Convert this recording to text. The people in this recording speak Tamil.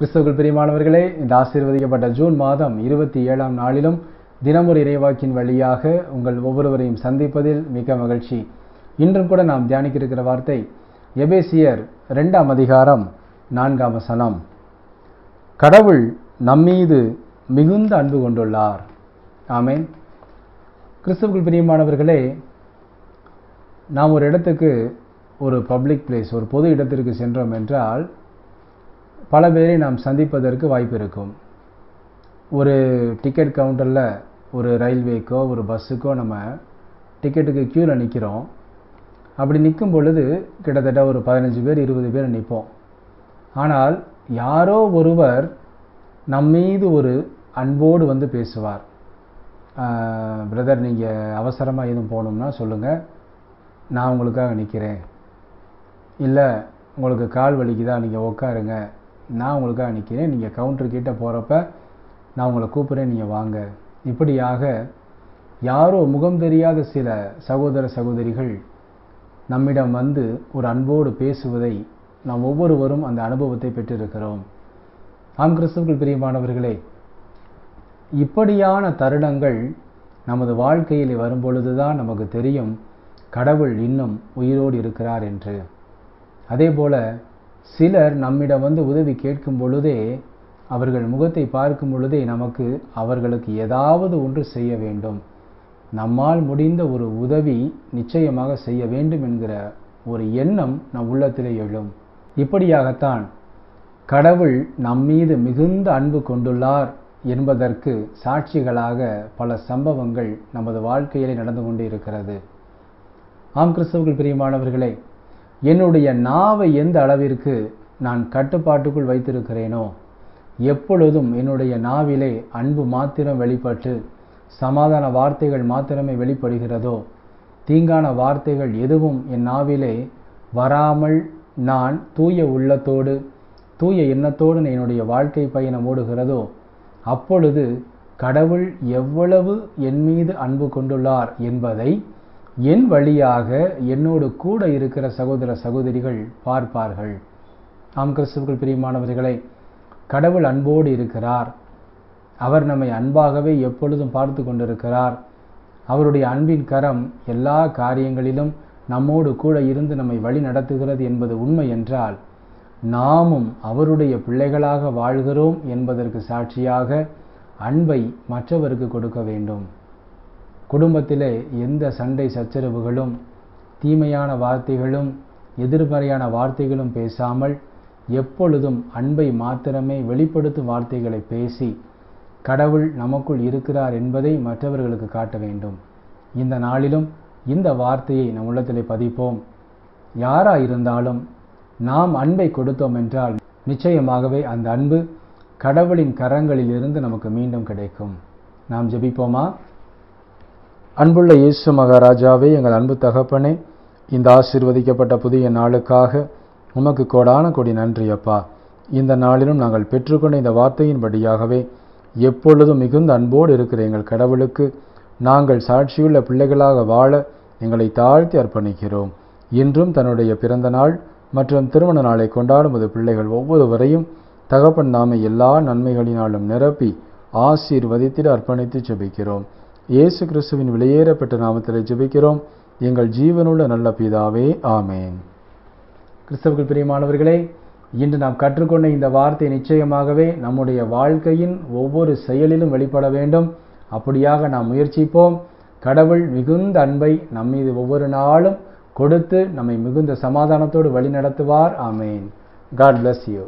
கிறிஸ்தவர்கள் பிரியமானவர்களே இந்த ஆசீர்வதிக்கப்பட்ட ஜூன் மாதம் இருபத்தி ஏழாம் நாளிலும் தினமொரு இறைவாக்கின் வழியாக உங்கள் ஒவ்வொருவரையும் சந்திப்பதில் மிக மகிழ்ச்சி. இன்றும் கூட நாம் தியானிக்க இருக்கிற வார்த்தை எபேசியர் ரெண்டாம் அதிகாரம் நான்காம் வசனம். கடவுள் நம்மீது மிகுந்த அன்பு கொண்டுள்ளார். ஆமேன். கிறிஸ்தவர்கள் பிரியமானவர்களே நாம் ஒரு இடத்துக்கு ஒரு பப்ளிக் பிளேஸ் ஒரு பொது இடத்திற்கு சென்றோம் என்றால் பல பேரை நாம் சந்திப்பதற்கு வாய்ப்பு இருக்கும். ஒரு டிக்கெட் கவுண்டரில் ஒரு ரயில்வேக்கோ ஒரு பஸ்ஸுக்கோ நம்ம டிக்கெட்டுக்கு க்யூவில் நிற்கிறோம் அப்படி நிற்கும் பொழுது கிட்டத்தட்ட ஒரு பதினஞ்சு பேர் இருபது பேர் நிற்போம் ஆனால் யாரோ ஒருவர் நம் மீது ஒரு அன்போடு வந்து பேசுவார். பிரதர் நீங்கள் அவசரமாக எதுவும் போகணும்னா சொல்லுங்கள் நான் உங்களுக்காக நிற்கிறேன் இல்லை உங்களுக்கு கால் வலிக்குதா நீங்கள் உட்காருங்க. நான் உங்களுக்காக நிற்கிறேன் நீங்கள் கவுண்டர்கிட்ட போகிறப்ப நான் உங்களை கூப்பிட்றேன். நீங்கள் வாங்க. இப்படியாக யாரோ முகம் தெரியாத சில சகோதர சகோதரிகள் நம்மிடம் வந்து ஒரு அன்போடு பேசுவதை நாம் ஒவ்வொருவரும் அந்த அனுபவத்தை பெற்றிருக்கிறோம். ஆம் கிறிஸ்துவுக்குள் பிரியமானவர்களே இப்படியான தருணங்கள் நமது வாழ்க்கையில் வரும்பொழுதுதான் நமக்கு தெரியும் கடவுள் இன்னும் உயிரோடு இருக்கிறார் என்று. அதே போல சிலர் நம்மிடம் வந்து உதவி கேட்கும் பொழுதே அவர்கள் முகத்தை பார்க்கும் பொழுதே நமக்கு அவர்களுக்கு ஏதாவது ஒன்று செய்ய வேண்டும். நம்மால் முடிந்த ஒரு உதவி நிச்சயமாக செய்ய வேண்டும் என்கிற ஒரு எண்ணம் நம் உள்ளத்திலே எழும். இப்படியாகத்தான் கடவுள் நம்மீது மிகுந்த அன்பு கொண்டுள்ளார் என்பதற்கு சாட்சிகளாக பல சம்பவங்கள் நமது வாழ்க்கையிலே நடந்து கொண்டு இருக்கிறது ஆம் கிறிஸ்தவர்கள் பிரியமானவர்களே என்னுடைய நாவை எந்த அளவிற்கு நான் கட்டுப்பாட்டுக்குள் வைத்திருக்கிறேனோ எப்பொழுதும் என்னுடைய நாவிலே அன்பு மாத்திரம் வெளிப்பட்டு சமாதான வார்த்தைகள் மாத்திரமே வெளிப்படுகிறதோ தீங்கான வார்த்தைகள் எதுவும் என் நாவிலே வராமல் நான் தூய உள்ளத்தோடு தூய எண்ணத்தோடு என்னுடைய வாழ்க்கை பயணம் ஓடுகிறதோ அப்பொழுது கடவுள் எவ்வளவு என் மீது அன்பு கொண்டுள்ளார் என்பதை என் வழியாக என்னோடு கூட இருக்கிற சகோதர சகோதரிகள் பார்ப்பார்கள். நாம் கிறிஸ்துவுக்குள் பிரியமானவர்களை கடவுள் அன்போடு இருக்கிறார். அவர் நம்மை அன்பாகவே எப்பொழுதும் பார்த்து கொண்டிருக்கிறார். அவருடைய அன்பின் கரம் எல்லா காரியங்களிலும் நம்மோடு கூட இருந்து நம்மை வழி நடத்துகிறது என்பது உண்மை என்றால் நாமும் அவருடைய பிள்ளைகளாக வாழ்கிறோம் என்பதற்கு சாட்சியாக அன்பை மற்றவருக்கு கொடுக்க வேண்டும். குடும்பத்திலே எந்த சண்டை சச்சரவுகளும் தீமையான வார்த்தைகளும் எதிர்மறையான வார்த்தைகளும் பேசாமல் எப்பொழுதும் அன்பை மாத்திரமே வெளிப்படுத்தும் வார்த்தைகளை பேசி கடவுள் நமக்குள் இருக்கிறார் என்பதை மற்றவர்களுக்கு காட்ட வேண்டும். இந்த நாளிலும் இந்த வார்த்தையை நம் உள்ளத்திலே பதிப்போம். யாரா இருந்தாலும் நாம் அன்பை கொடுத்தோம் என்றால் நிச்சயமாகவே அந்த அன்பு கடவுளின் கரங்களிலிருந்து நமக்கு மீண்டும் கிடைக்கும். நாம் ஜெபிப்போமா? அன்புள்ள இயேசு மகாராஜாவே எங்கள் அன்பு தகப்பனே இந்த ஆசிர்வதிக்கப்பட்ட புதிய நாளுக்காக உமக்கு கோடான கொடி நன்றி அப்பா. இந்த நாளிலும் நாங்கள் பெற்றுக்கொண்ட இந்த வார்த்தையின்படியாகவே எப்பொழுதும் மிகுந்த அன்போடு இருக்கிற எங்கள் கடவுளுக்கு நாங்கள் சாட்சியுள்ள பிள்ளைகளாக வாழ எங்களை தாழ்த்தி அர்ப்பணிக்கிறோம். இன்றும் தன்னுடைய பிறந்த நாள் மற்றும் திருமண நாளை கொண்டாடும் அது பிள்ளைகள் ஒவ்வொருவரையும் தகப்பன் நாமை எல்லா நன்மைகளினாலும் நிரப்பி ஆசீர்வதித்திட அர்ப்பணித்து ஜெபிக்கிறோம். இயேசு கிறிஸ்துவின் வெளியேறப்பட்ட நாமத்தில் ஜெபிக்கிறோம். எங்கள் ஜீவனுள்ள நல்ல பிதாவே ஆமேன். கிறிஸ்தவர்கள் பிரியமானவர்களே இன்று நாம் கற்றுக்கொண்ட இந்த வார்த்தை நிச்சயமாகவே நம்முடைய வாழ்க்கையின் ஒவ்வொரு செயலிலும் வெளிப்பட வேண்டும். அப்படியாக நாம் முயற்சிப்போம். கடவுள் மிகுந்த அன்பை நம்மீது ஒவ்வொரு நாளும் கொடுத்து நம்மை மிகுந்த சமாதானத்தோடு வழி நடத்துவார் ஆமேன். God bless you